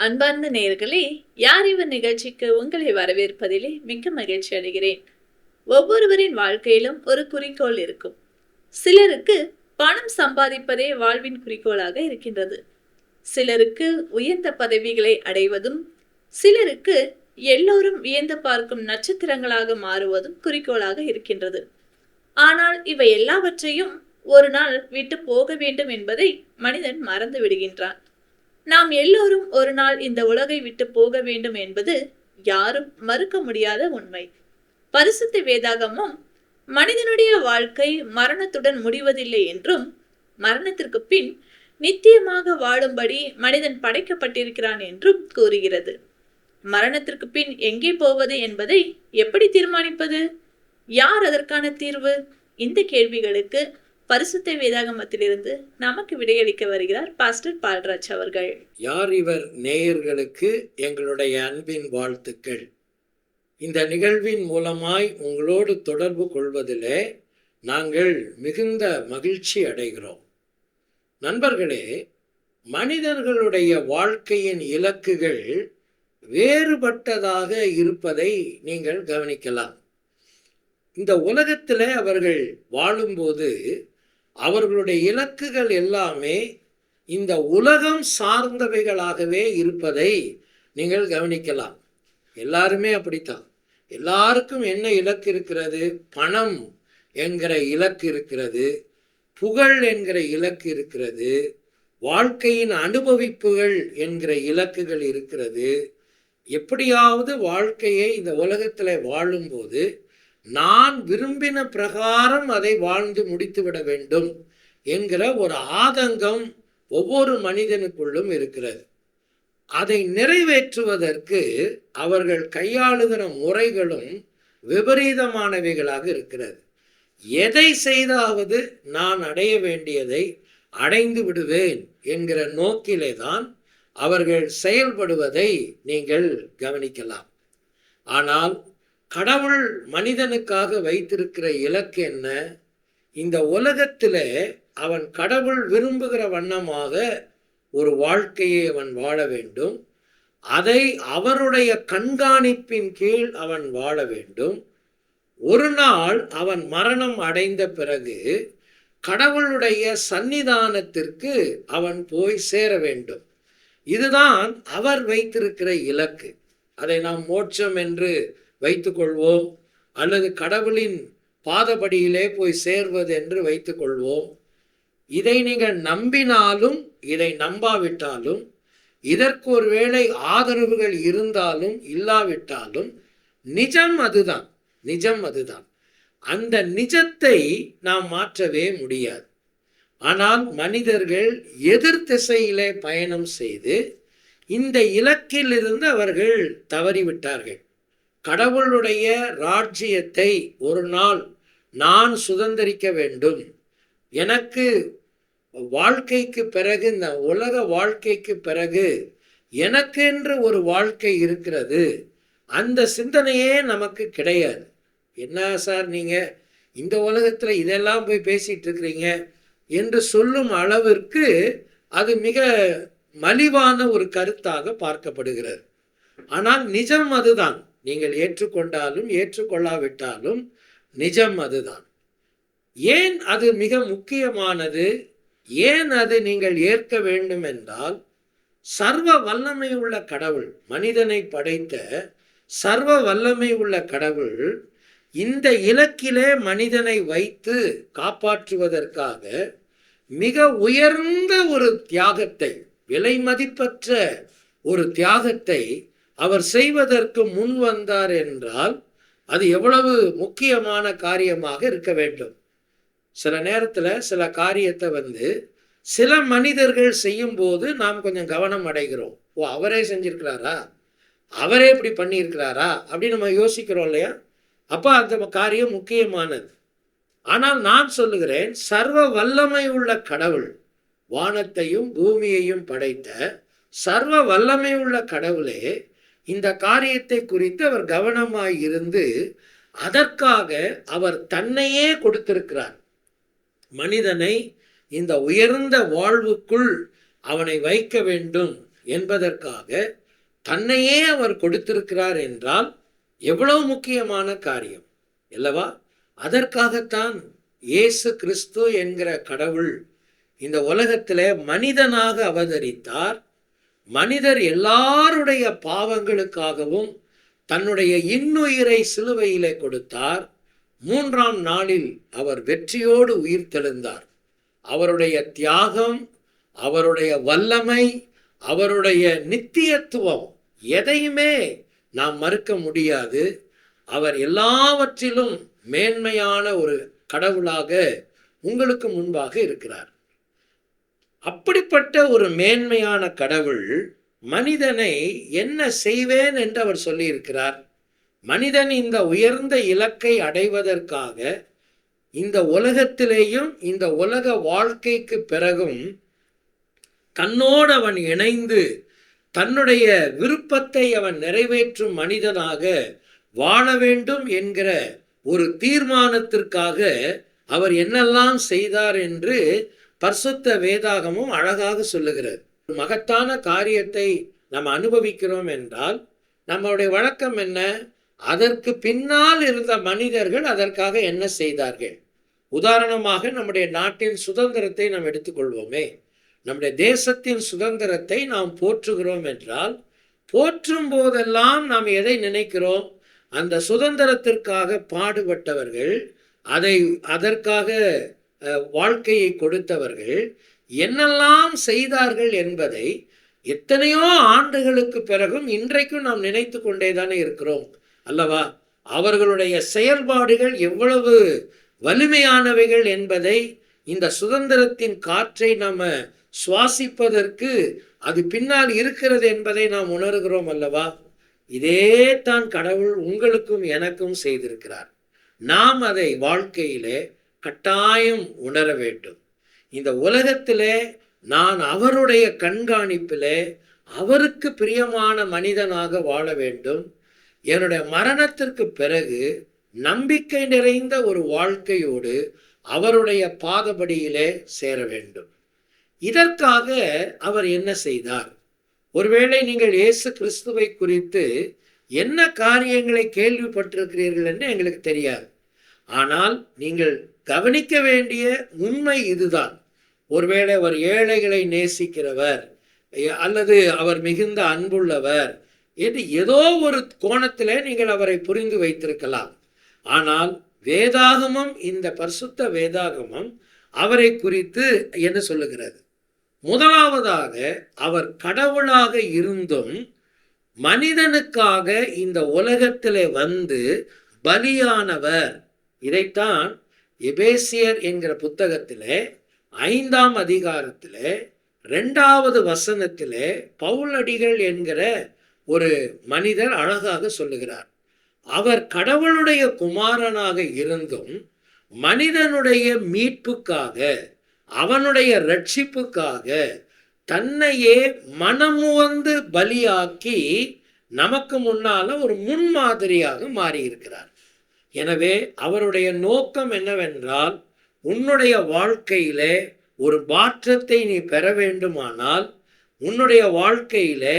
அன்பார்ந்த நேர்களே யார் இவர் நிகழ்ச்சிக்கு உங்களை வரவேற்பதிலே மிக்க மகிழ்ச்சி அடைகிறேன். ஒவ்வொருவரின் வாழ்க்கையிலும் ஒரு குறிக்கோள் இருக்கும். சிலருக்கு பணம் சம்பாதிப்பதே வாழ்வின் குறிக்கோளாக இருக்கின்றது. சிலருக்கு உயர்ந்த பதவிகளை அடைவதும் சிலருக்கு எல்லோரும் வியந்து பார்க்கும் நட்சத்திரங்களாக மாறுவதும் குறிக்கோளாக இருக்கின்றது. ஆனால் இவை எல்லாவற்றையும் ஒரு நாள் விட்டு போக வேண்டும் என்பதை மனிதன் மறந்து விடுகின்றான். நாம் எல்லோரும் ஒரு நாள் இந்த உலகை விட்டு போக வேண்டும் என்பது யாரும் மறுக்க முடியாத உண்மை. பரிசுத்த வேதாகமும் மனிதனுடைய வாழ்க்கை மரணத்துடன் முடிவதில்லை என்றும் மரணத்திற்கு பின் நித்தியமாக வாழும்படி மனிதன் படைக்கப்பட்டிருக்கிறான் என்றும் கூறுகிறது. மரணத்திற்கு பின் எங்கே போவது என்பதை எப்படி தீர்மானிப்பது? யார் அதற்கான தீர்வு? இந்த கேள்விகளுக்கு பரிசுத்த வேதாகமத்திலிருந்து நமக்கு விடையளிக்க வருகிறார் பாஸ்டர் பால்ராஜ் அவர்கள். யார் இவர் நேயர்களுக்கு எங்களுடைய அன்பின் வாழ்த்துக்கள். இந்த நிகழ்வின் மூலமாய் உங்களோடு தொடர்பு கொள்வதிலே நாங்கள் மிகுந்த மகிழ்ச்சி அடைகிறோம். நண்பர்களே மனிதர்களுடைய வாழ்க்கையின் இலக்குகள் வேறுபட்டதாக இருப்பதை நீங்கள் கவனிக்கலாம். இந்த உலகத்தில் அவர்கள் வாழும்போது அவர்களுடைய இலக்குகள் எல்லாமே இந்த உலகம் சார்ந்தவைகளாகவே இருப்பதை நீங்கள் கவனிக்கலாம். எல்லாருமே அப்படித்தான். எல்லாருக்கும் என்ன இலக்கு இருக்கிறது? பணம் என்கிற இலக்கு இருக்கிறது. புகழ் என்கிற இலக்கு இருக்கிறது. வாழ்க்கையின் அனுபவிப்புகள் என்கிற இலக்குகள் இருக்கிறது. எப்படியாவது வாழ்க்கையை இந்த உலகத்தில் வாழும்போது நான் விரும்பின பிரகாரம் அதை வாழ்ந்து முடித்துவிட வேண்டும் என்கிற ஒரு ஆதங்கம் ஒவ்வொரு மனிதனுக்குள்ளும் இருக்கிறது. அதை நிறைவேற்றுவதற்கு அவர்கள் கையாளுகிற முறைகளும் விபரீதமானவைகளாக இருக்கிறது. எதை செய்தாவது நான் அடைய வேண்டியதை அடைந்து விடுவேன் என்கிற நோக்கிலே தான் அவர்கள் செயல்படுவதை நீங்கள் கவனிக்கலாம். ஆனால் கடவுள் மனிதனுக்காக வைத்திருக்கிற இலக்கு என்ன? இந்த உலகத்தில் அவன் கடவுள் விரும்புகிற வண்ணமாக ஒரு வாழ்க்கையை அவன் வாழ வேண்டும். அதை அவருடைய கண்காணிப்பின் கீழ் அவன் வாழ வேண்டும். ஒரு நாள் அவன் மரணம் அடைந்த பிறகு கடவுளுடைய சன்னிதானத்திற்கு அவன் போய் சேர வேண்டும். இதுதான் அவர் வைத்திருக்கிற இலக்கு. அதை நாம் மோட்சம் என்று வைத்துக்கொள்வோம். அல்லது கடவுளின் பாதபடியிலே போய் சேர்வது என்று வைத்துக்கொள்வோம். இதை நீங்கள் நம்பினாலும் இதை நம்பாவிட்டாலும் இதற்கு ஒரு வேளை ஆதரவுகள் இருந்தாலும் இல்லாவிட்டாலும் நிஜம் அதுதான் நிஜம் அதுதான். அந்த நிஜத்தை நாம் மாற்றவே முடியாது. ஆனால் மனிதர்கள் எதிர் திசையிலே பயணம் செய்து இந்த இலக்கிலிருந்து அவர்கள் தவறிவிட்டார்கள். கடவுளுடைய ராஜ்யத்தை ஒரு நாள் நான் சுதந்திரிக்க வேண்டும். எனக்கு வாழ்க்கைக்கு பிறகு இந்த உலக வாழ்க்கைக்கு பிறகு எனக்கென்று ஒரு வாழ்க்கை இருக்கிறது. அந்த சிந்தனையே நமக்கு கிடையாது. என்ன சார் நீங்கள் இந்த உலகத்தில் இதெல்லாம் போய் பேசிகிட்டு இருக்கிறீங்க என்று சொல்லும் அளவிற்கு அது மிக மலிவான ஒரு கருத்தாக பார்க்கப்படுகிறது. ஆனால் நிஜம் அதுதான். நீங்கள் ஏற்றுக்கொண்டாலும் ஏற்றுக்கொள்ளாவிட்டாலும் நிஜம் அதுதான். ஏன் அது மிக முக்கியமானது? ஏன் அது நீங்கள் ஏற்க வேண்டும் என்றால் சர்வ வல்லமை உள்ள கடவுள் மனிதனை படைத்த சர்வ வல்லமை உள்ள கடவுள் இந்த இலக்கிலே மனிதனை வைத்து காப்பாற்றுவதற்காக மிக உயர்ந்த ஒரு தியாகத்தை விலை மதிப்பற்ற ஒரு தியாகத்தை அவர் செய்வதற்கு முன் வந்தார் என்றால் அது எவ்வளவு முக்கியமான காரியமாக இருக்க வேண்டும். சில நேரத்தில் சில காரியத்தை வந்து சில மனிதர்கள் செய்யும்போது நாம் கொஞ்சம் கவனம் அடைகிறோம். ஓ அவரே செஞ்சிருக்கிறாரா? அவரே இப்படி பண்ணியிருக்கிறாரா? அப்படின்னு நம்ம யோசிக்கிறோம் இல்லையா? அப்போ அந்த காரியம் முக்கியமானது. ஆனால் நான் சொல்லுகிறேன் சர்வ வல்லமை உள்ள கடவுள் வானத்தையும் பூமியையும் படைத்த சர்வ வல்லமை உள்ள கடவுளே இந்த காரியத்தை குறித்து அவர் கவனமாய் இருந்து அதற்காக அவர் தன்னையே கொடுத்திருக்கிறார். மனிதனை இந்த உயர்ந்த வாழ்வுக்குள் அவனை வைக்க வேண்டும் என்பதற்காக தன்னையே அவர் கொடுத்திருக்கிறார் என்றால் எவ்வளவு முக்கியமான காரியம் அல்லவா? அதற்காகத்தான் இயேசு கிறிஸ்து என்கிற கடவுள் இந்த உலகத்திலே மனிதனாக அவதரித்தார். மனிதர் எல்லாருடைய பாவங்களுக்காகவும் தன்னுடைய இன்னுயிரை சிலுவையிலே கொடுத்தார். மூன்றாம் நாளில் அவர் வெற்றியோடு உயிர் தெழுந்தார் அவருடைய தியாகம் அவருடைய வல்லமை அவருடைய நித்தியத்துவம் எதையுமே நாம் மறுக்க முடியாது. அவர் எல்லாவற்றிலும் மேன்மையான ஒரு கடவுளாக உங்களுக்கு முன்பாக இருக்கிறார். அப்படிப்பட்ட ஒரு மேன்மையான கடவுள் மனிதனை என்ன செய்வேன் என்று அவர் சொல்லியிருக்கிறார். மனிதன் இந்த உயர்ந்த இலக்கை அடைவதற்காக இந்த உலகத்திலேயும் இந்த உலக வாழ்க்கைக்கு பிறகும் தன்னோடு அவன் இணைந்து தன்னுடைய விருப்பத்தை அவன் நிறைவேற்றும் மனிதனாக வாழ வேண்டும் என்கிற ஒரு தீர்மானத்திற்காக அவர் என்னெல்லாம் செய்தார் என்று பரிசுத்த வேதாகமும் அழகாக சொல்லுகிறது. மகத்தான காரியத்தை நாம் அனுபவிக்கிறோம் என்றால் நம்மளுடைய வழக்கம் என்ன? அதற்கு பின்னால் இருந்த மனிதர்கள் அதற்காக என்ன செய்தார்கள்? உதாரணமாக நம்முடைய நாட்டின் சுதந்திரத்தை நாம் எடுத்துக்கொள்வோமே. நம்முடைய தேசத்தின் சுதந்திரத்தை நாம் போற்றுகிறோம் என்றால் போற்றும் போதெல்லாம் நாம் எதை நினைக்கிறோம்? அந்த சுதந்திரத்திற்காக பாடுபட்டவர்கள் அதை அதற்காக வாழ்க்கையை கொடுத்தவர்கள் என்னெல்லாம் செய்தார்கள் என்பதை எத்தனையோ ஆண்டுகளுக்கு பிறகும் இன்றைக்கும் நாம் நினைத்து கொண்டே தானே இருக்கிறோம் அல்லவா? அவர்களுடைய செயல்பாடுகள் எவ்வளவு வலிமையானவைகள் என்பதை இந்த சுதந்திரத்தின் காற்றை நம்ம சுவாசிப்பதற்கு அது பின்னால் இருக்கிறது என்பதை நாம் உணர்கிறோம் அல்லவா? இதே தான் கடவுள் உங்களுக்கும் எனக்கும் செய்திருக்கிறார். நாம் அதை வாழ்க்கையிலே கட்டாயம் உணர வேண்டும். இந்த உலகத்திலே நான் அவருடைய கண்காணிப்பிலே அவருக்கு பிரியமான மனிதனாக வாழ வேண்டும். என்னுடைய மரணத்திற்கு பிறகு நம்பிக்கை நிறைந்த ஒரு வாழ்க்கையோடு அவருடைய பாதபடியிலே சேர வேண்டும். இதற்காக அவர் என்ன செய்தார்? ஒருவேளை நீங்கள் இயேசு கிறிஸ்துவை குறித்து என்ன காரியங்களை கேள்விப்பட்டிருக்கிறீர்கள் என்று எங்களுக்கு தெரியாது. ஆனால் நீங்கள் கவனிக்க வேண்டிய உண்மை இதுதான். ஒருவேளை அவர் ஏழைகளை நேசிக்கிறவர் அல்லது அவர் மிகுந்த அன்புள்ளவர் என்று ஏதோ ஒரு கோணத்தில் நீங்கள் அவரை புரிந்து வைத்திருக்கலாம். ஆனால் வேதாகமம் இந்த பரிசுத்த வேதாகமம் அவரை குறித்து என்ன சொல்லுகிறது? முதலாவதாக அவர் கடவுளாக இருந்தும் மனிதனுக்காக இந்த உலகத்திலே வந்து பலியானவர். இதைத்தான் எபேசியர் என்கிற புத்தகத்திலே ஐந்தாம் அதிகாரத்திலே ரெண்டாவது வசனத்திலே பவுலடிகள் என்கிற ஒரு மனிதர் அழகாக சொல்லுகிறார். அவர் கடவுளுடைய குமாரனாக இருந்தும் மனிதனுடைய மீட்புக்காக அவனுடைய ரட்சிப்புக்காக தன்னையே மனமுவந்து பலியாக்கி நமக்கு முன்னால ஒரு முன்மாதிரியாக மாறியிருக்கிறார். எனவே அவருடைய நோக்கம் என்னவென்றால் உன்னுடைய வாழ்க்கையிலே ஒரு மாற்றத்தை நீ பெற வேண்டுமானால் உன்னுடைய வாழ்க்கையிலே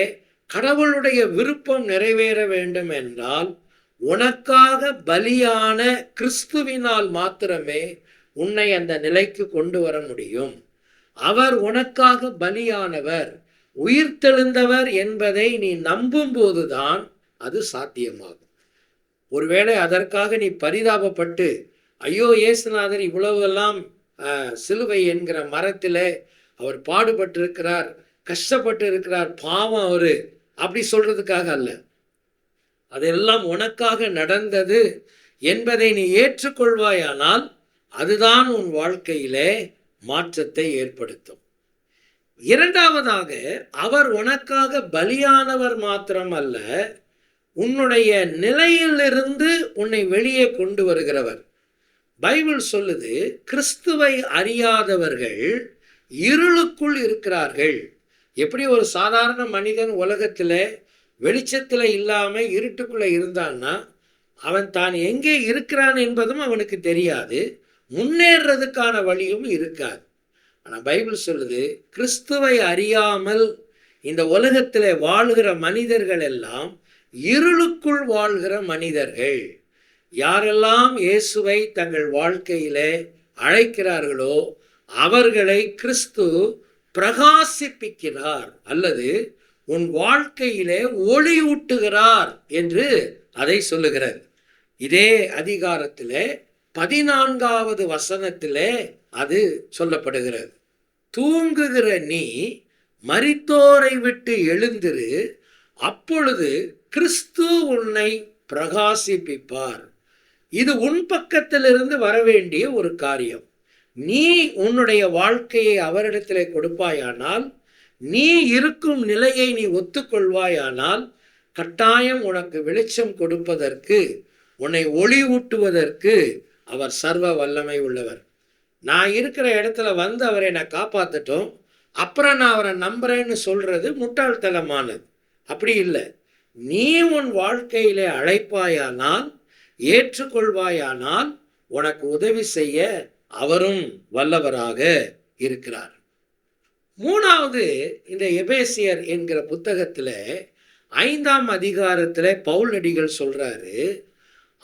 கடவுளுடைய விருப்பம் நிறைவேற வேண்டும் என்றால் உனக்காக பலியான கிறிஸ்துவினால் மாத்திரமே உன்னை அந்த நிலைக்கு கொண்டு வர முடியும். அவர் உனக்காக பலியானவர் உயிர்த்தெழுந்தவர் என்பதை நீ நம்பும் போதுதான் அது சாத்தியமாகும். ஒருவேளை அதற்காக நீ பரிதாபப்பட்டு ஐயோ இயேசுநாதர் இவ்வளவெல்லாம் சிலுவை என்கிற மரத்தில் அவர் பாடுபட்டிருக்கிறார் கஷ்டப்பட்டு இருக்கிறார் பாவம் அவர் அப்படி சொல்றதுக்காக அல்ல. அதெல்லாம் உனக்காக நடந்தது என்பதை நீ ஏற்றுக்கொள்வாயானால் அதுதான் உன் வாழ்க்கையிலே மாற்றத்தை ஏற்படுத்தும். இரண்டாவதாக அவர் உனக்காக பலியானவர் மாத்திரம் அல்ல உன்னுடைய நிலையிலிருந்து உன்னை வெளியே கொண்டு வருகிறவர். பைபிள் சொல்லுது கிறிஸ்துவை அறியாதவர்கள் இருளுக்குள் இருக்கிறார்கள். எப்படி ஒரு சாதாரண மனிதன் உலகத்தில் வெளிச்சத்தில் இல்லாமல் இருட்டுக்குள்ளே இருந்தான்னா அவன் தான் எங்கே இருக்கிறான் என்பதும் அவனுக்கு தெரியாது. முன்னேறதுக்கான வழியும் இருக்காது. ஆனால் பைபிள் சொல்லுது கிறிஸ்துவை அறியாமல் இந்த உலகத்தில் வாழ்கிற மனிதர்கள் எல்லாம் இருளுக்குள் வாழ்கிற மனிதர்கள் யாரெல்லாம் இயேசுவை தங்கள் வாழ்க்கையிலே அழைக்கிறார்களோ அவர்களை கிறிஸ்து பிரகாசிப்பிக்கிறார் அல்லது உன் வாழ்க்கையிலே ஒளியூட்டுகிறார் என்று அதை சொல்லுகிறார் இதே அதிகாரத்திலே பதினான்காவது வசனத்திலே அது சொல்லப்படுகிறது. தூங்குகிற நீ மரித்தோரை விட்டு எழுந்திரு அப்பொழுது கிறிஸ்து உன்னை பிரகாசிப்பிப்பார். இது உன் பக்கத்திலிருந்து வரவேண்டிய ஒரு காரியம். நீ உன்னுடைய வாழ்க்கையை அவரிடத்திலே கொடுப்பாயானால் நீ இருக்கும் நிலையை நீ ஒத்துக்கொள்வாயானால் கட்டாயம் உனக்கு வெளிச்சம் கொடுப்பதற்கு உன்னை ஒளி ஊட்டுவதற்கு அவர் சர்வ வல்லமை உள்ளவர். நான் இருக்கிற இடத்துல வந்து அவரை நான் காப்பாற்றட்டும் அப்புறம் நான் அவரை நம்புறேன்னு சொல்றது முட்டாள்தனமானது. அப்படி இல்லை. நீ உன் வாழ்க்கையிலே அழைப்பாயானால் ஏற்றுக்கொள்வாயானால் உனக்கு உதவி செய்ய அவரும் வல்லவராக இருக்கிறார். மூணாவது இந்த எபேசியர் என்கிற புத்தகத்தில் ஐந்தாம் அதிகாரத்தில் பவுலடிகள் சொல்கிறாரு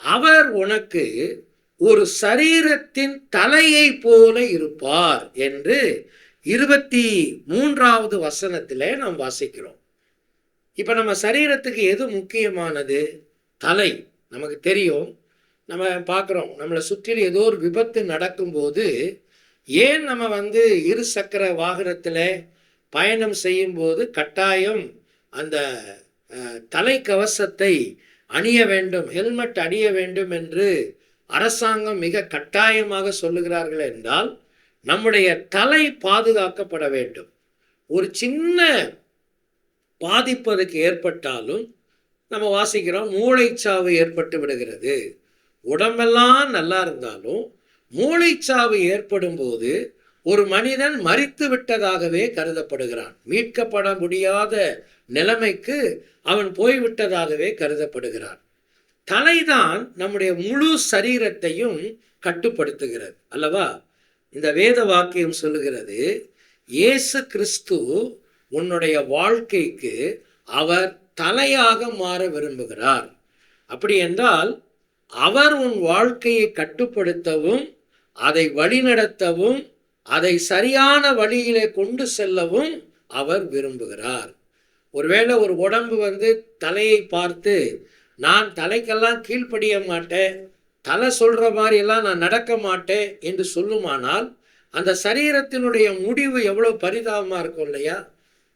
அவர் உனக்கு ஒரு சரீரத்தின் தலையை போல இருப்பார் என்று இருபத்தி மூன்றாவது வசனத்தில் நாம் வாசிக்கிறோம். இப்போ நம்ம சரீரத்துக்கு எது முக்கியமானது? தலை. நமக்கு தெரியும். நம்ம பார்க்குறோம் நம்மளை சுற்றிலும் ஏதோ ஒரு விபத்து நடக்கும்போது ஏன் நம்ம வந்து இரு சக்கர வாகனத்தில் பயணம் செய்யும்போது கட்டாயம் அந்த தலை தலைக்கவசத்தை அணிய வேண்டும் ஹெல்மெட் அணிய வேண்டும் என்று அரசாங்கம் மிக கட்டாயமாக சொல்லுகிறார்கள் என்றால் நம்முடைய தலை பாதுகாக்கப்பட வேண்டும். ஒரு சின்ன பாதிப்பு அதுக்கு ஏற்பட்டாலும் நம்ம வாசிக்கிறோம் மூளைச்சாவு ஏற்பட்டு விடுகிறது. உடம்பெல்லாம் நல்லா இருந்தாலும் மூளைச்சாவு ஏற்படும் போது ஒரு மனிதன் மறித்து விட்டதாகவே கருதப்படுகிறான். மீட்கப்பட முடியாத நிலைமைக்கு அவன் போய்விட்டதாகவே கருதப்படுகிறான். தலைதான் நம்முடைய முழு சரீரத்தையும் கட்டுப்படுத்துகிறது அல்லவா? இந்த வேத வாக்கியம் சொல்லுகிறது இயேசு கிறிஸ்து உன்னுடைய வாழ்க்கைக்கு அவர் தலையாக மாற விரும்புகிறார். அப்படி என்றால் அவர் உன் வாழ்க்கையை கட்டுப்படுத்தவும் அதை வழிநடத்தவும் அதை சரியான வழியிலே கொண்டு செல்லவும் அவர் விரும்புகிறார். ஒருவேளை ஒரு உடம்பு வந்து தலையை பார்த்து நான் தலைக்கெல்லாம் கீழ்ப்படிய மாட்டேன் தலை சொல்ற மாதிரி எல்லாம் நான் நடக்க மாட்டேன் என்று சொல்லுமானால் அந்த சரீரத்தினுடைய முடிவு எவ்வளவு பரிதாபமாக இருக்கும் இல்லையா?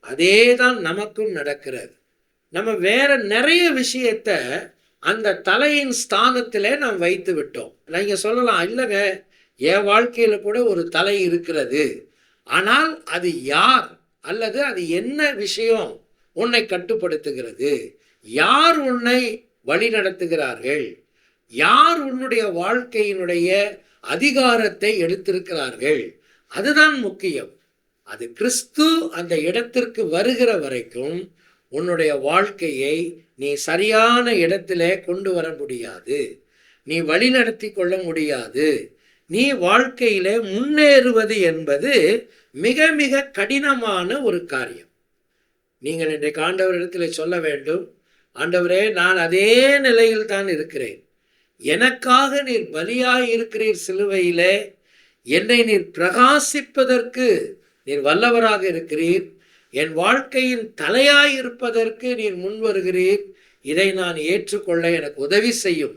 அதே தான் நமக்கும் நடக்கிறது. நம்ம வேற நிறைய விஷயத்த அந்த தலையின் ஸ்தானத்திலே நாம் வைத்து விட்டோம். நீங்க சொல்லலாம் இல்லைங்க என் வாழ்க்கையில கூட ஒரு தலை இருக்கிறது. ஆனால் அது யார் அல்லது அது என்ன விஷயம் உன்னை கட்டுப்படுத்துகிறது? யார் உன்னை வழி நடத்துகிறார்கள்? யார் உன்னுடைய வாழ்க்கையினுடைய அதிகாரத்தை எடுத்திருக்கிறார்கள்? அதுதான் முக்கியம். அது கிறிஸ்து அந்த இடத்திற்கு வருகிற வரைக்கும் உன்னுடைய வாழ்க்கையை நீ சரியான இடத்திலே கொண்டு வர முடியாது. நீ வழிநடத்தி கொள்ள முடியாது. நீ வாழ்க்கையிலே முன்னேறுவது என்பது மிக மிக கடினமான ஒரு காரியம். நீங்கள் இன்றைக்கு ஆண்டவரிடத்தில் சொல்ல வேண்டும் ஆண்டவரே நான் அதே நிலையில் தான் இருக்கிறேன். எனக்காக நீர் பலியாய் இருக்கிறீர் சிலுவையிலே. என்னை நீர் பிரகாசிப்பதற்கு நீர் வல்லவராக இருக்கிறீர். என் வாழ்க்கையின் தலையாய் இருப்பதற்கு நீர் முன் வருகிறீர். இதை நான் ஏற்றுக்கொள்ள எனக்கு உதவி செய்யும்.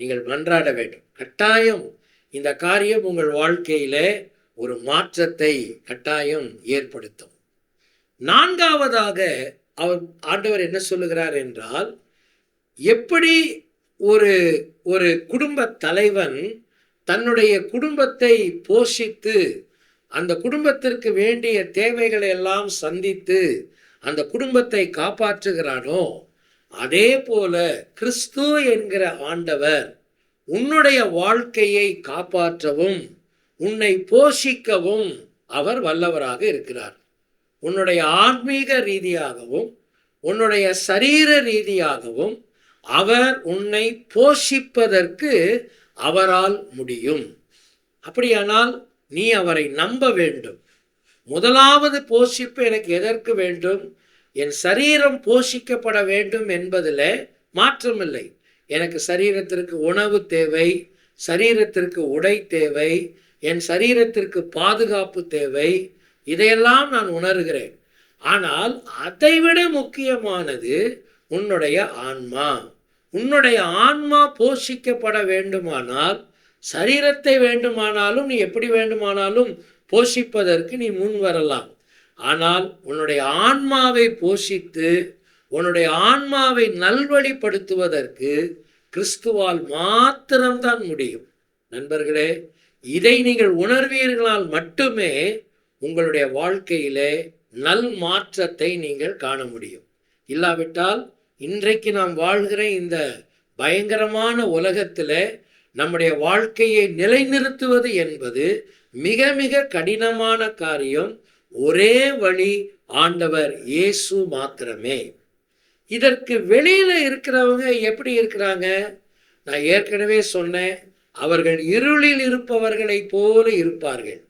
நீங்கள் மன்றாட வேண்டும். கட்டாயம் இந்த காரியம் உங்கள் வாழ்க்கையில ஒரு மாற்றத்தை கட்டாயம் ஏற்படுத்தும். நான்காவதாக அவர் ஆண்டவர் என்ன சொல்லுகிறார் என்றால் எப்படி ஒரு ஒரு குடும்ப தலைவன் தன்னுடைய குடும்பத்தை போஷித்து அந்த குடும்பத்திற்கு வேண்டிய தேவைகளை எல்லாம் சந்தித்து அந்த குடும்பத்தை காப்பாற்றுகிறானோ? அதே போல கிறிஸ்து என்கிற ஆண்டவர் உன்னுடைய வாழ்க்கையை காப்பாற்றவும் உன்னை போஷிக்கவும் அவர் வல்லவராக இருக்கிறார். உன்னுடைய ஆன்மீக ரீதியாகவும் உன்னுடைய சரீர ரீதியாகவும் அவர் உன்னை போஷிப்பதற்கு அவரால் முடியும். அப்படியானால் நீ அவரை நம்ப வேண்டும். முதலாவது போஷிப்பு எனக்கு எதற்கு வேண்டும்? என் சரீரம் போஷிக்கப்பட வேண்டும் என்பதில் மாற்றமில்லை. எனக்கு சரீரத்திற்கு உணவு தேவை சரீரத்திற்கு உடை தேவை என் சரீரத்திற்கு பாதுகாப்பு தேவை இதையெல்லாம் நான் உணர்கிறேன். ஆனால் அதைவிட முக்கியமானது உன்னுடைய ஆன்மா. உன்னுடைய ஆன்மா போஷிக்கப்பட வேண்டுமானால் சரீரத்தை வேண்டுமானாலும் நீ எப்படி வேண்டுமானாலும் போஷிப்பதற்கு நீ முன் வரலாம். ஆனால் உன்னுடைய ஆன்மாவை போஷித்து உன்னுடைய ஆன்மாவை நல்வழிப்படுத்துவதற்கு கிறிஸ்துவால் மாத்திரம்தான் முடியும். நண்பர்களே இதை நீங்கள் உணர்வீர்களால் மட்டுமே உங்களுடைய வாழ்க்கையிலே நல் மாற்றத்தை நீங்கள் காண முடியும். இல்லாவிட்டால் இன்றைக்கு நாம் வாழ்கிற இந்த பயங்கரமான உலகத்தில் நம்முடைய வாழ்க்கையை நிலைநிறுத்துவது என்பது மிக மிக கடினமான காரியம். ஒரே வழி ஆண்டவர் இயேசு மாத்திரமே. இதற்கு வெளியில இருக்கிறவங்க எப்படி இருக்கிறாங்க? நான் ஏற்கனவே சொன்னேன் அவர்கள் இருளில் இருப்பவர்களைப் போல இருப்பார்கள்.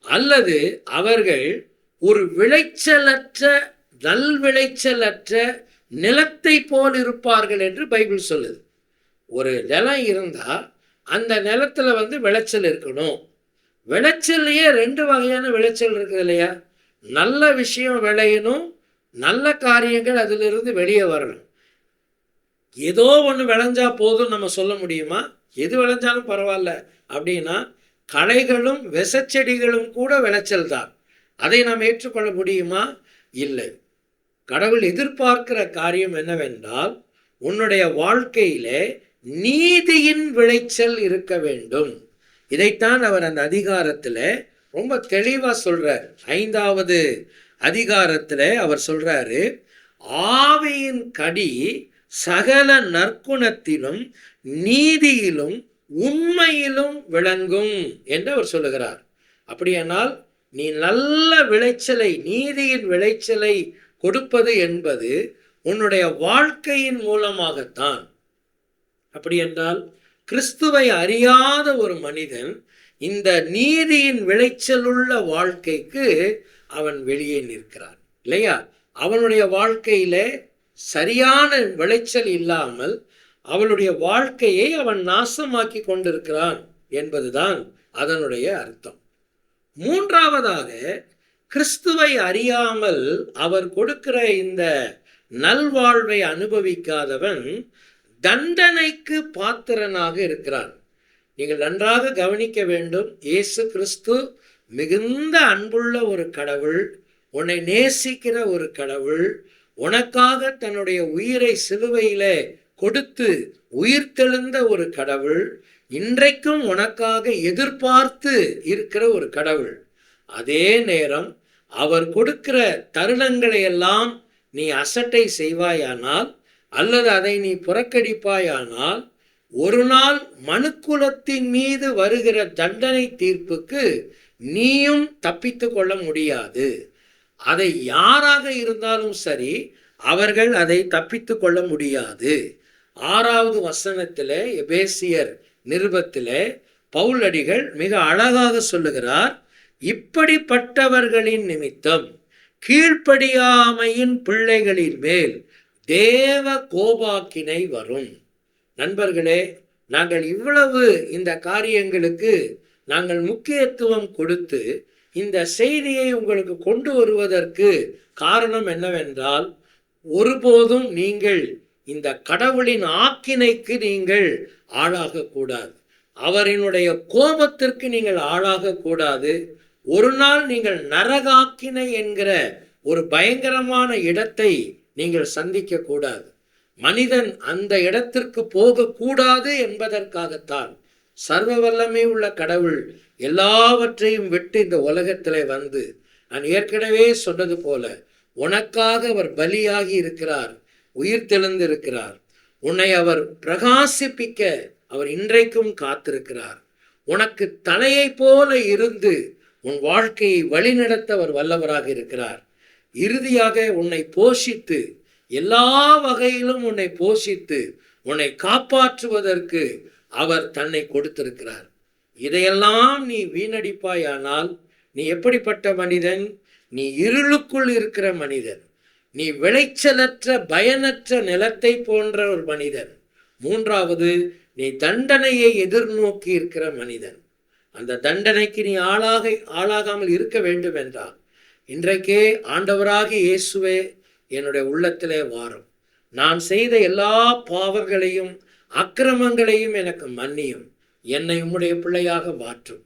அல்லது அவர்கள் ஒரு விளைச்சலற்ற நல் விளைச்சலற்ற நிலத்தை போல் இருப்பார்கள் என்று பைபிள் சொல்லுது. ஒரு நிலம் இருந்தால் அந்த நிலத்தில் வந்து விளைச்சல் இருக்கணும். விளைச்சல்லையே ரெண்டு வகையான விளைச்சல் இருக்குது இல்லையா? நல்ல விஷயம் விளையணும் நல்ல காரியங்கள் அதிலிருந்து வெளியே வரணும். ஏதோ ஒன்று விளைஞ்சா போதும் நம்ம சொல்ல முடியுமா? எது விளைஞ்சாலும் பரவாயில்ல. அப்படின்னா களைகளும் விசச்செடிகளும் கூட விளைச்சல் தான். அதை நாம் ஏற்றுக்கொள்ள முடியுமா? இல்லை. கடவுள் எதிர்பார்க்கிற காரியம் என்னவென்றால் உன்னுடைய வாழ்க்கையிலே நீதியின் விளைச்சல் இருக்க வேண்டும். இதைத்தான் அவர் அந்த அதிகாரத்தில் ரொம்ப தெளிவாக சொல்றார். ஐந்தாவது அதிகாரத்தில் அவர் சொல்றாரு ஆவியின் கடி சகல நற்குணத்திலும் நீதியிலும் உண்மையிலும் விளங்கும் என்று அவர் சொல்லுகிறார். அப்படியானால் நீ நல்ல விளைச்சலை நீதியின் விளைச்சலை கொடுப்பது என்பது உன்னுடைய வாழ்க்கையின் மூலமாகத்தான். அப்படி என்றால் கிறிஸ்துவை அறியாத ஒரு மனிதன் இந்த நீதியின் விளைச்சலுள்ள வாழ்க்கைக்கு அவன் வெளியே நிற்கிறான். இல்லையா? அவனுடைய வாழ்க்கையில சரியான விளைச்சல் இல்லாமல் அவளுடைய வாழ்க்கையை அவன் நாசமாக்கி கொண்டிருக்கிறான் என்பதுதான் அதனுடைய அர்த்தம். மூன்றாவதாக கிறிஸ்துவை அறியாமல் அவர் கொடுக்கிற இந்த நல்வாழ்வை அனுபவிக்காதவன் தண்டனைக்கு பாத்திரனாக இருக்கிறான். நீங்கள் நன்றாக கவனிக்க வேண்டும். இயேசு கிறிஸ்து மிகுந்த அன்புள்ள ஒரு கடவுள் உன்னை நேசிக்கிற ஒரு கடவுள் உனக்காக தன்னுடைய உயிரை சிலுவையில கொடுத்து உயிர்த்தெழுந்த ஒரு கடவுள் இன்றைக்கும் உனக்காக எதிர்பார்த்து இருக்கிற ஒரு கடவுள். அதே நேரம் அவர் கொடுக்கிற தருணங்களை எல்லாம் நீ அசட்டை செய்வாயானால் அல்லது அதை நீ புறக்கணிப்பாயானால் ஒரு நாள் மனுக்குலத்தின் மீது வருகிற தண்டனை தீர்ப்புக்கு நீயும் தப்பித்து கொள்ள முடியாது. அதை யாராக இருந்தாலும் சரி அவர்கள் அதை தப்பித்து கொள்ள முடியாது. ஆறாவது வசனத்தில் எபேசியர் நிருபத்திலே பவுலடிகள் மிக அழகாக சொல்லுகிறார் இப்படிப்பட்டவர்களின் நிமித்தம் கீழ்ப்படியாமையின் பிள்ளைகளின் மேல் தேவ கோபாக்கினை வரும். நண்பர்களே நாங்கள் இவ்வளவு இந்த காரியங்களுக்கு நாங்கள் முக்கியத்துவம் கொடுத்து இந்த செய்தியை உங்களுக்கு கொண்டு வருவதற்கு காரணம் என்னவென்றால் ஒருபோதும் நீங்கள் இந்த கடவுளின் ஆக்கினைக்கு நீங்கள் ஆளாகக்கூடாது அவரினுடைய கோபத்திற்கு நீங்கள் ஆளாகக்கூடாது ஒரு நாள் நீங்கள் நரகாக்கினை என்கிற ஒரு பயங்கரமான இடத்தை நீங்கள் சந்திக்க கூடாது. மனிதன் அந்த இடத்திற்கு போகக்கூடாது என்பதற்காகத்தான் சர்வ வல்லமை உள்ள கடவுள் எல்லாவற்றையும் விட்டு இந்த உலகத்தில் வந்து நான் ஏற்கனவே சொன்னது போல உனக்காக அவர் பலியாகி இருக்கிறார் உயிர் தெளிந்திருக்கிறார் உன்னை அவர் பிரகாசிப்பிக்க அவர் இன்றைக்கும் காத்திருக்கிறார். உனக்கு தலையை போல இருந்து உன் வாழ்க்கையை வழிநடத்த அவர் வல்லவராக இருக்கிறார். இறுதியாக உன்னை போஷித்து எல்லா வகையிலும் உன்னை போஷித்து உன்னை காப்பாற்றுவதற்கு அவர் தன்னை கொடுத்திருக்கிறார். இதையெல்லாம் நீ வீணடிப்பாயானால் நீ எப்படிப்பட்ட மனிதன்? நீ இருளுக்குள் இருக்கிற மனிதன். நீ விளைச்சலற்ற பயனற்ற நிலத்தை போன்ற ஒரு மனிதன். மூன்றாவது நீ தண்டனையை எதிர்நோக்கி இருக்கிற மனிதன். அந்த தண்டனைக்கு நீ ஆளாக ஆளாகாமல் இருக்க வேண்டும் என்றால் இன்றைக்கே ஆண்டவராகி இயேசுவே என்னுடைய உள்ளத்திலே வாரும். நான் செய்த எல்லா பாவங்களையும் அக்கிரமங்களையும் எனக்கு மன்னியும். என்னை உம்முடைய பிள்ளையாக மாற்றும்.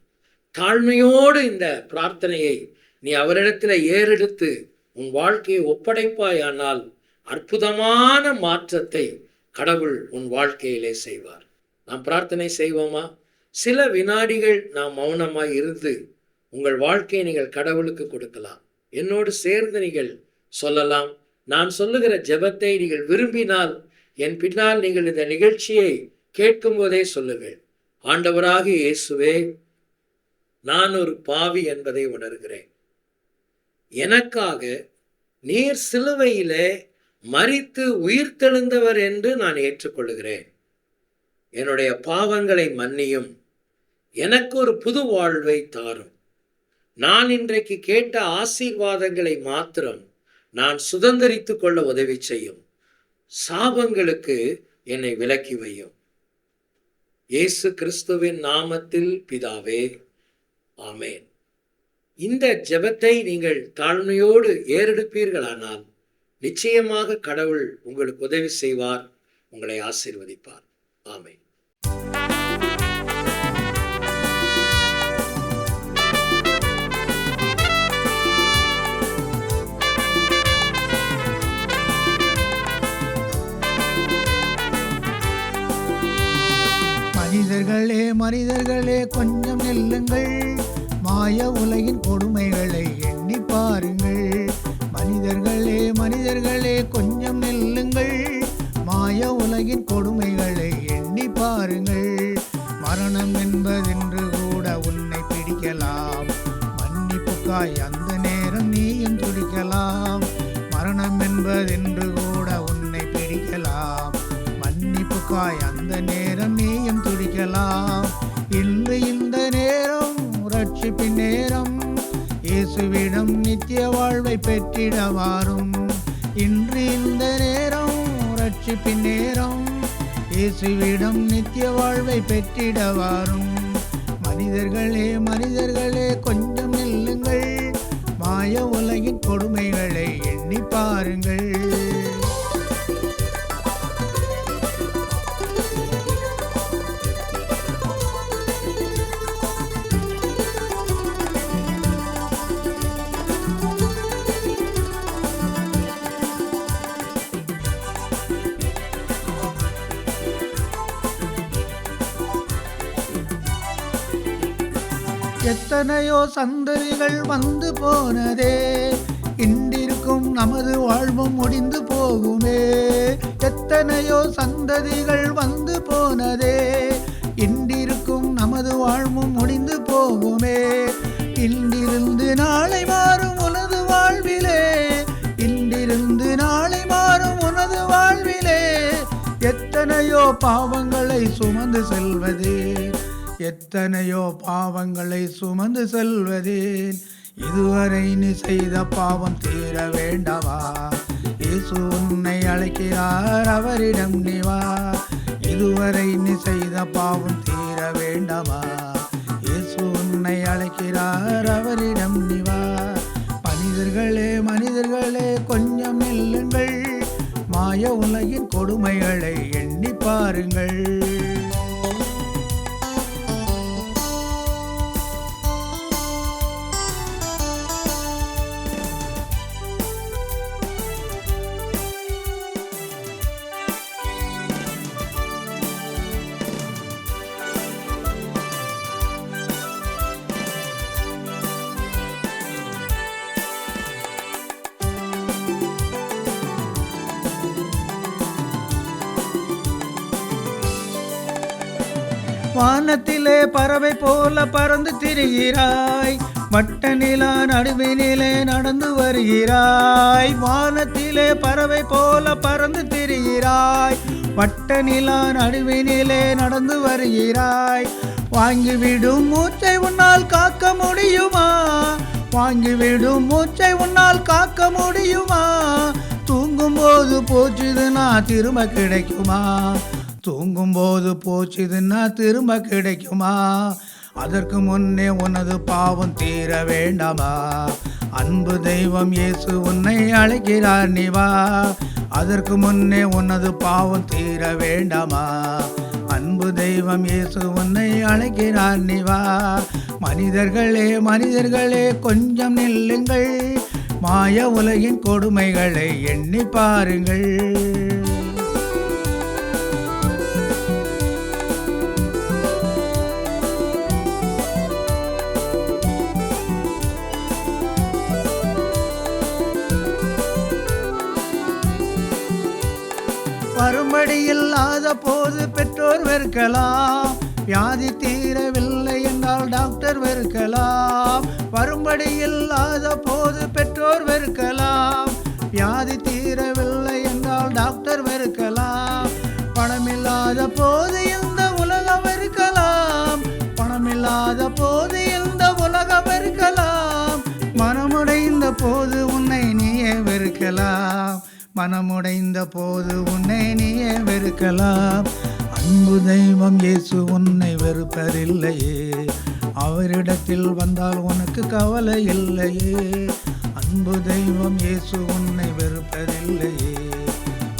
தாழ்மையோடு இந்த பிரார்த்தனையை நீ அவரிடத்தில் ஏறெடுத்து உன் வாழ்க்கையை ஒப்படைப்பாயானால் அற்புதமான மாற்றத்தை கடவுள் உன் வாழ்க்கையிலே செய்வார். நாம் பிரார்த்தனை செய்வோமா? சில வினாடிகள் நாம் மௌனமாய் இருந்து உங்கள் வாழ்க்கையை நீங்கள் கடவுளுக்கு கொடுக்கலாம். என்னோடு சேர்ந்து நீங்கள் சொல்லலாம். நான் சொல்லுகிற ஜெபத்தை நீங்கள் விரும்பினால் என் பின்னால் நீங்கள் இந்த நிகழ்ச்சியை கேட்கும்போதே சொல்லுங்கள். ஆண்டவராக இயேசுவே நான் ஒரு பாவி என்பதை உணர்கிறேன். எனக்காக நீர் சிலுவையிலே மறித்து உயிர்த்தெழுந்தவர் என்று நான் ஏற்றுக்கொள்கிறேன். என்னுடைய பாவங்களை மன்னியும். எனக்கு ஒரு புது வாழ்வை தாரும். நான் இன்றைக்கு கேட்ட ஆசீர்வாதங்களை மாத்திரம் நான் சுதந்திரித்து கொள்ள உதவி செய்யும். சாபங்களுக்கு என்னை விலக்கி வையும். இயேசு கிறிஸ்துவின் நாமத்தில் பிதாவே ஆமேன். இந்த ஜெபத்தை நீங்கள் தாழ்மையோடு ஏறெடுப்பீர்களானால் நிச்சயமாக கடவுள் உங்களுக்கு உதவி செய்வார் உங்களை ஆசீர்வதிப்பார். ஆமேன். மனிதர்களே கொஞ்சம் நெல்லுங்கள். மாய உலகின் கொடுமைகளை எண்ணி பாருங்கள். மனிதர்களே மனிதர்களே கொஞ்சம் நெல்லுங்கள். மாய உலகின் கொடுமைகளை எண்ணி பாருங்கள். மரணம் என்பதென்று கூட உன்னை பிடிக்கலாம். மன்னிப்புக்காய் அந்த நேரம் நீயும் துடிக்கலாம். மரணம் என்பதென்று கூட உன்னை பிடிக்கலாம். மன்னிப்புக்காய் இயேசுவிடம் நித்திய வாழ்வை பெற்றிடவாரும். இன்று இந்த நேரம் ரட்சிப்பின் நேரம். இயேசுவிடம் நித்திய வாழ்வை பெற்றிடவாரும். மனிதர்களே மனிதர்களே கொஞ்சம் நில்லுங்கள். மாய உலகின் கொடுமைகளை எண்ணி பாருங்கள். எத்தனையோ சந்ததிகள் வந்து போனதே. இன்றிருக்கும் நமது வாழ்வும் முடிந்து போகுமே. எத்தனையோ சந்ததிகள் வந்து போனதே. இன்றிருக்கும் நமது வாழ்வும் முடிந்து போகுமே. இன்றிருந்து நாளை மாறும் உனது வாழ்விலே. இன்றிருந்து நாளை மாறும் உனது வாழ்விலே. எத்தனையோ பாவங்களை சுமந்து செல்வதே. எத்தனையோ பாவங்களை சுமந்து செல்வதேன். இதுவரை நீ செய்த பாவம் தீர வேண்டவா? இயேசு உன்னை அழைக்கிறார் அவரிடம் நீ வா. இதுவரை நீ செய்த பாவம் தீர வேண்டவா? இயேசு உன்னை அழைக்கிறார் அவரிடம் நீ வா. மனிதர்களே மனிதர்களே கொஞ்சம் நில்லுங்கள். மாய உலகின் கொடுமைகளை எண்ணி பாருங்கள். வருகிறாய். திரிகிறாய் வட்ட நிலா நடுவினிலே நடந்து வருகிறாய். வானத்திலே பறவை போல பறந்து திரிகிறாய். வட்ட நிலா நடுவினிலே நடந்து வருகிறாய். வாங்கிவிடும் மூச்சை உன்னால் காக்க முடியுமா? வாங்கிவிடும் மூச்சை உன்னால் காக்க முடியுமா? தூங்கும்போது போச்சுதுன்னா திரும்ப கிடைக்குமா? தூங்கும் போது போச்சுதுன்னா திரும்ப கிடைக்குமா? அதற்கு முன்னே உனது பாவம் தீர வேண்டாமா? அன்பு தெய்வம் இயேசு உன்னை அழைக்கிறார் நீ வா. அதற்கு முன்னே உனது பாவம் தீர வேண்டாமா? அன்பு தெய்வம் இயேசு உன்னை அழைக்கிறார் நீ வா. மனிதர்களே மனிதர்களே கொஞ்சம் நில்லுங்கள். மாய உலகின் கொடுமைகளை எண்ணி பாருங்கள். இல்லாத போது பெற்றோர் வெறுக்கலாம். வியாதி தீரவில்லை என்றால் டாக்டர் வெறுக்கலாம். வரும்படி இல்லாத போது பெற்றோர் வெறுக்கலாம். வியாதி தீரவில்லை என்றால் டாக்டர் வெறுக்கலாம். பணமில்லாத போது இந்த உலகம் வெறுக்கலாம். பணமில்லாத போது இந்த உலகம் வெறுக்கலாம். மனமுடைந்த போது உன்னை நீயே வெறுக்கலாம். மனமுடைந்த போது உன்னை நீயே வெறுக்கலாம். அன்பு தெய்வம் இயேசு உன்னை வெறுப்பதில்லையே. அவரிடத்தில் வந்தால் உனக்கு கவலை இல்லையே. அன்பு தெய்வம் இயேசு உன்னை வெறுப்பதில்லையே.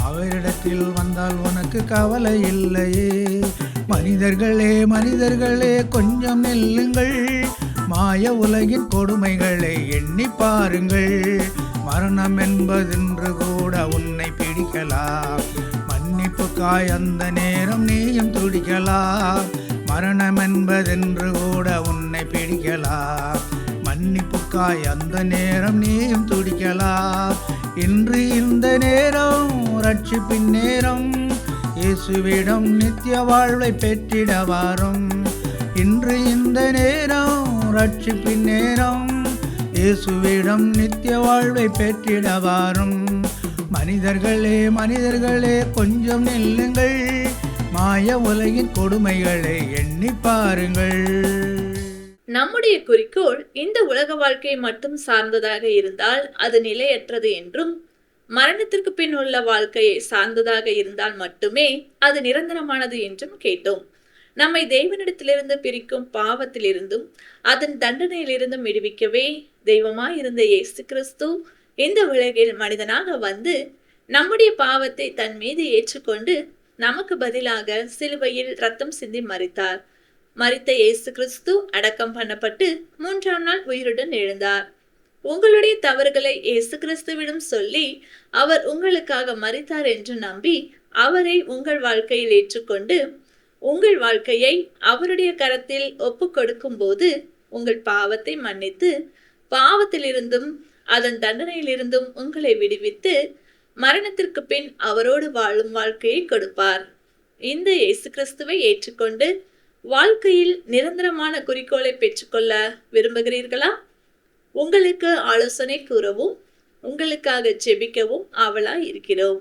அவரிடத்தில் வந்தால் உனக்கு கவலை இல்லையே. மனிதர்களே மனிதர்களே கொஞ்சம் நெல்லுங்கள். மாய உலகின் கொடுமைகளை எண்ணி பாருங்கள். மரணம் என்பதென்று கூட உன்னை பிடிக்கலாம். மன்னிப்புக்காய் அந்த நேரம் நீயும் துடிக்கலாம். மரணம் என்பதென்று கூட உன்னை பிடிக்கலாம். மன்னிப்புக்காய் அந்த நேரம் நீயும் துடிக்கலாம். இன்று இந்த நேரம் ரட்சிப்பின் நேரம். இயேசுவிடம் நித்திய வாழ்வை பெற்றிட வாரும். இன்று இந்த நேரம் ரட்சிப்பின் நேரம். இயேசுவிடம் நித்திய வாழ்வை பெற்றிடவாரும். மனிதர்களே மனிதர்களே கொஞ்சம் நில்லுங்கள். மாய உலகின் கொடுமைகளை எண்ணி பாருங்கள். நம்முடைய குறிக்கோள் இந்த உலக வாழ்க்கை மட்டும் சார்ந்ததாக இருந்தால் அது நிலையற்றது என்றும் மரணத்திற்கு பின் உள்ள வாழ்க்கையை சார்ந்ததாக இருந்தால் மட்டுமே அது நிரந்தரமானது என்றும் கேட்டோம். நம்மை தேவனிடத்திலிருந்து பிரிக்கும் பாவத்திலிருந்தும் அதன் தண்டனையிலிருந்தும் விடுவிக்கவே தெய்வமாய் இருந்த இயேசு கிறிஸ்து இந்த உலகில் மனிதனாக வந்து நம்முடைய பாவத்தை தன் மீது ஏற்றுக்கொண்டு நமக்கு பதிலாக சிலுவையில் ரத்தம் சிந்தி மறித்தார் மறித்த இயேசு கிறிஸ்து அடக்கம் பண்ணப்பட்டு மூன்றாம் நாள் உயிருடன் எழுந்தார். உங்களுடைய தவறுகளை இயேசு கிறிஸ்துவிடம் சொல்லி அவர் உங்களுக்காக மறித்தார் என்று நம்பி அவரை உங்கள் வாழ்க்கையில் ஏற்றுக்கொண்டு உங்கள் வாழ்க்கையை அவருடைய கரத்தில் ஒப்பு கொடுக்கும் போது உங்கள் பாவத்தை மன்னித்து பாவத்திலிருந்தும் அதன் தண்டனையிலிருந்தும் உங்களை விடுவித்து மரணத்திற்கு பின் அவரோடு வாழும் வாழ்க்கையை கொடுப்பார். இந்த இயேசு கிறிஸ்துவை ஏற்றுக்கொண்டு வாழ்க்கையில் நிரந்தரமான குறிக்கோளை பெற்றுக்கொள்ள விரும்புகிறீர்களா? உங்களுக்கு ஆலோசனை கூறவும் உங்களுக்காக ஜெபிக்கவும் ஆவலாய் இருக்கிறோம்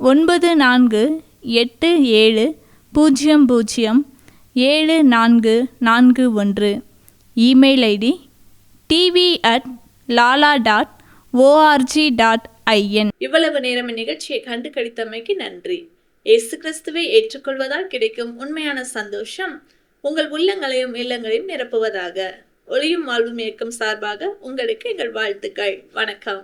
ஒன்பது நான்கு எட்டு ஏழு பூஜ்ஜியம் பூஜ்ஜியம் ஏழு நான்கு நான்கு ஒன்று. Email ID TV at lala dot ORG dot IN. இவ்வளவு நேரம் இந்நிகழ்ச்சியை கண்டு கழித்தமைக்கு நன்றி. இயேசு கிறிஸ்துவை ஏற்றுக்கொள்வதால் கிடைக்கும் உண்மையான சந்தோஷம் உங்கள் உள்ளங்களையும் இல்லங்களையும் நிரப்புவதாக ஒளியும் வாழ்வும் இயக்கம் சார்பாக உங்களுக்கு எங்கள் வாழ்த்துக்கள். வணக்கம்.